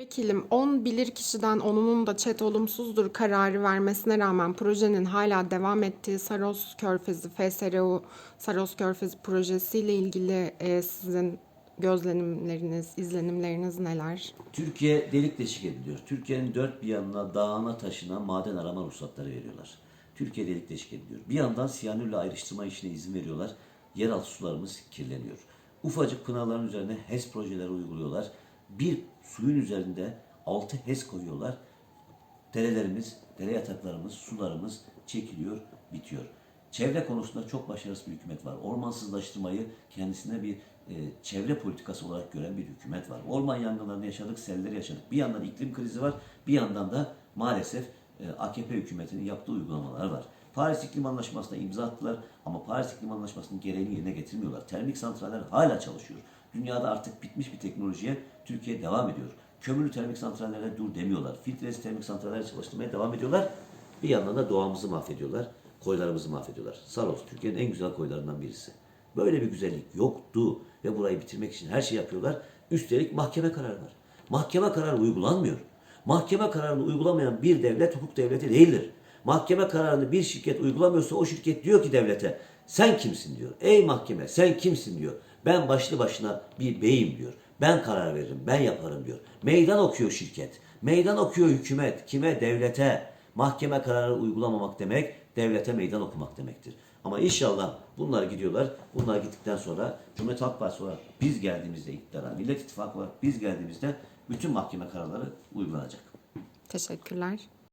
Vekilim 10 bilirkişiden 10'unun da çet olumsuzdur kararı vermesine rağmen projenin hala devam ettiği Saros Körfezi, FSRU Saros Körfezi projesiyle ilgili e, sizin gözlemleriniz, izlenimleriniz neler? Türkiye delik deşik ediliyor. Türkiye'nin dört bir yanına dağına taşına maden arama ruhsatları veriyorlar. Türkiye delik deşik ediliyor. Bir yandan siyanürle ayrıştırma işine izin veriyorlar. Yeraltı sularımız kirleniyor. Ufacık pınarların üzerine HES projeleri uyguluyorlar. Bir suyun üzerinde 6 HES koyuyorlar. Derelerimiz, dere yataklarımız, sularımız çekiliyor, bitiyor. Çevre konusunda çok başarısız bir hükümet var. Ormansızlaştırmayı kendisine bir e, çevre politikası olarak gören bir hükümet var. Orman yangınlarını yaşadık, selleri yaşadık. Bir yandan iklim krizi var, bir yandan da maalesef e, AKP hükümetinin yaptığı uygulamalar var. Paris İklim Anlaşması'na imza attılar ama Paris İklim Anlaşması'nın gereğini yerine getirmiyorlar. Termik santraller hala çalışıyor. Dünyada artık bitmiş bir teknolojiye Türkiye devam ediyor. Kömürlü termik santrallere dur demiyorlar. Filtresiz termik santralleri çalıştırmaya devam ediyorlar. Bir yandan da doğamızı mahvediyorlar. Koylarımızı mahvediyorlar. Saros Türkiye'nin en güzel koylarından birisi. Böyle bir güzellik yoktu ve burayı bitirmek için her şey yapıyorlar. Üstelik mahkeme kararı var. Mahkeme kararı uygulanmıyor. Mahkeme kararını uygulamayan bir devlet hukuk devleti değildir. Mahkeme kararını bir şirket uygulamıyorsa o şirket diyor ki devlete sen kimsin diyor. Ey mahkeme sen kimsin diyor. Ben başlı başına bir beyim diyor. Ben karar veririm, ben yaparım diyor. Meydan okuyor şirket. Meydan okuyor hükümet. Kime? Devlete. Mahkeme kararı uygulamamak demek, devlete meydan okumak demektir. Ama inşallah bunlar gidiyorlar. Bunlar gittikten sonra Cumhuriyet Halk Partisi olarak biz geldiğimizde iktidara, Millet İttifakı olarak biz geldiğimizde bütün mahkeme kararları uygulanacak. Teşekkürler.